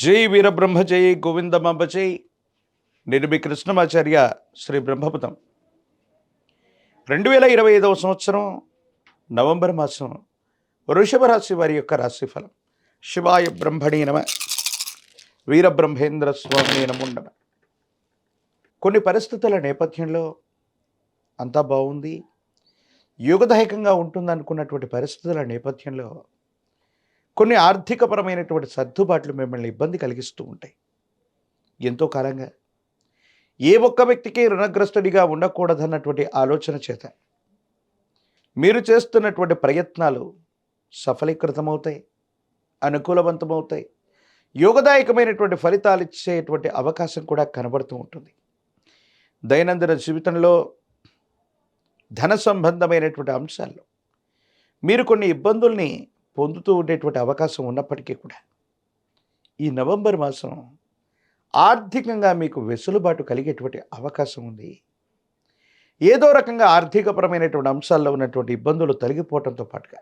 జై వీరబ్రహ్మ జై గోవిందమాంబ జై. నేను మీ కృష్ణమాచార్య శ్రీ బ్రహ్మపదం రెండు వేల ఇరవై ఐదవ సంవత్సరం నవంబర్ మాసం వృషభ రాశి వారి యొక్క రాశిఫలం. శివాయ బ్రహ్మణీ నమ. వీరబ్రహ్మేంద్ర స్వామి నమ. కొన్ని పరిస్థితుల నేపథ్యంలో అంతా బాగుంది. యుగదాయకంగా ఉంటుందనుకున్నటువంటి పరిస్థితుల నేపథ్యంలో కొన్ని ఆర్థికపరమైనటువంటి సర్దుబాట్లు మిమ్మల్ని ఇబ్బంది కలిగిస్తూ ఉంటాయి. ఎంతో కాలంగా ఏ ఒక్క వ్యక్తికి రుణగ్రస్తుడిగా ఉండకూడదన్నటువంటి ఆలోచన చేత మీరు చేస్తున్నటువంటి ప్రయత్నాలు సఫలీకృతమవుతాయి అనుకూలవంతమవుతాయి. యోగదాయకమైనటువంటి ఫలితాలు ఇచ్చేటువంటి అవకాశం కూడా కనబడుతూ ఉంటుంది. దైనందిన జీవితంలో ధన సంబంధమైనటువంటి అంశాల్లో మీరు కొన్ని ఇబ్బందుల్ని పొందుతూ ఉండేటువంటి అవకాశం ఉన్నప్పటికీ కూడా ఈ నవంబర్ మాసం ఆర్థికంగా మీకు వెసులుబాటు కలిగేటువంటి అవకాశం ఉంది. ఏదో రకంగా ఆర్థికపరమైనటువంటి అంశాల్లో ఉన్నటువంటి ఇబ్బందులు తొలగిపోవడంతో పాటుగా